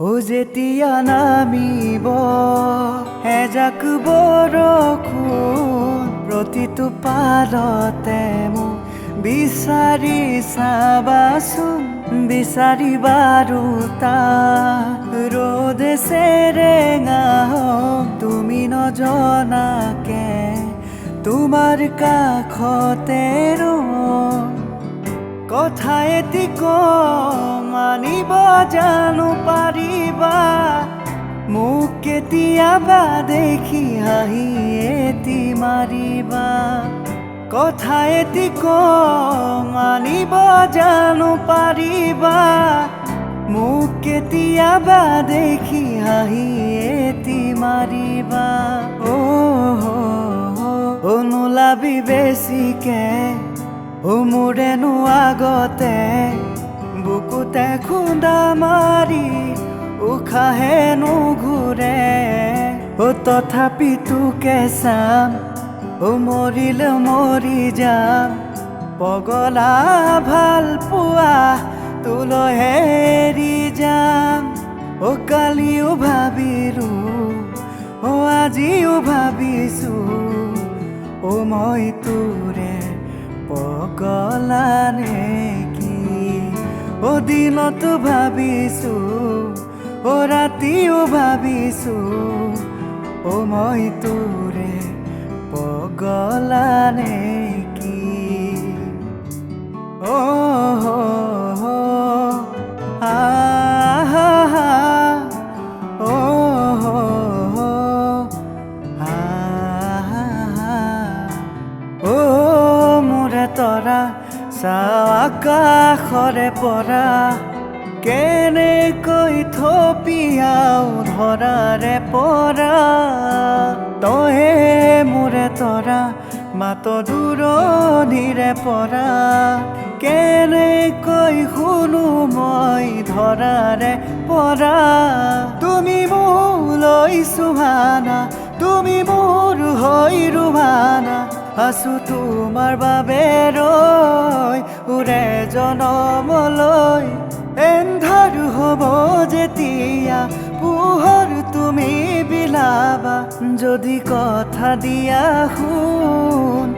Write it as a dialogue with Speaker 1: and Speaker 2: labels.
Speaker 1: ও যেতিয়া নামিব এজাক বৰষুণ প্ৰতিটো পালতে মোক বিচাৰি চাবাচোন বিচাৰি বাৰু ৰ'দে চেৰেঙা হওক তুমি নজনাকে তোমাৰ কাষতে ৰওঁ কথা এটি মানিব জানো পাৰিবা মোক কেতিয়াবা দেখি হাঁহি এটি মাৰিবা কথা এটি মানিব জানো পাৰিবা মোক কেতিয়াবা দেখি হাঁহি এটি মাৰিবা অ' নোলাবি বেছিকে ও মোৰেনো আগতে বুকুতে খুন্দা মাৰি উশাহে নুঘূৰে ও তথাপি তোকে চাম ও মৰিলে মৰি যাম। পগলা ভালো পোৱা তোলৈহে এৰি যাম। ও কালিও ভাবিলো, ও আজিও ভাবিছো। ও মই তোৰে পগলা নেকি? ও দিনতো ভাবিছো ও ৰাতিও ভাবিছো ও মই তোৰে পগলা নেকি মোৰে তৰা চাও আকাশৰে পৰা কেনেকৈ থপিয়াও ধৰাৰে পৰা। তয়ে মোৰে তৰা, মাত দূৰণিৰে পৰা। কেনেকৈ শুনো মই, ধৰাৰে পৰা। তুমি মোলৈ চুহানা, তুমি মোৰ হৈ ৰুহানা। আছো তোমাৰ বাবে ৰৈ, উৰে জনমলৈ। যেতিয়া পোহৰ তুমি বিলাবা যদি কথা দিয়া শুন।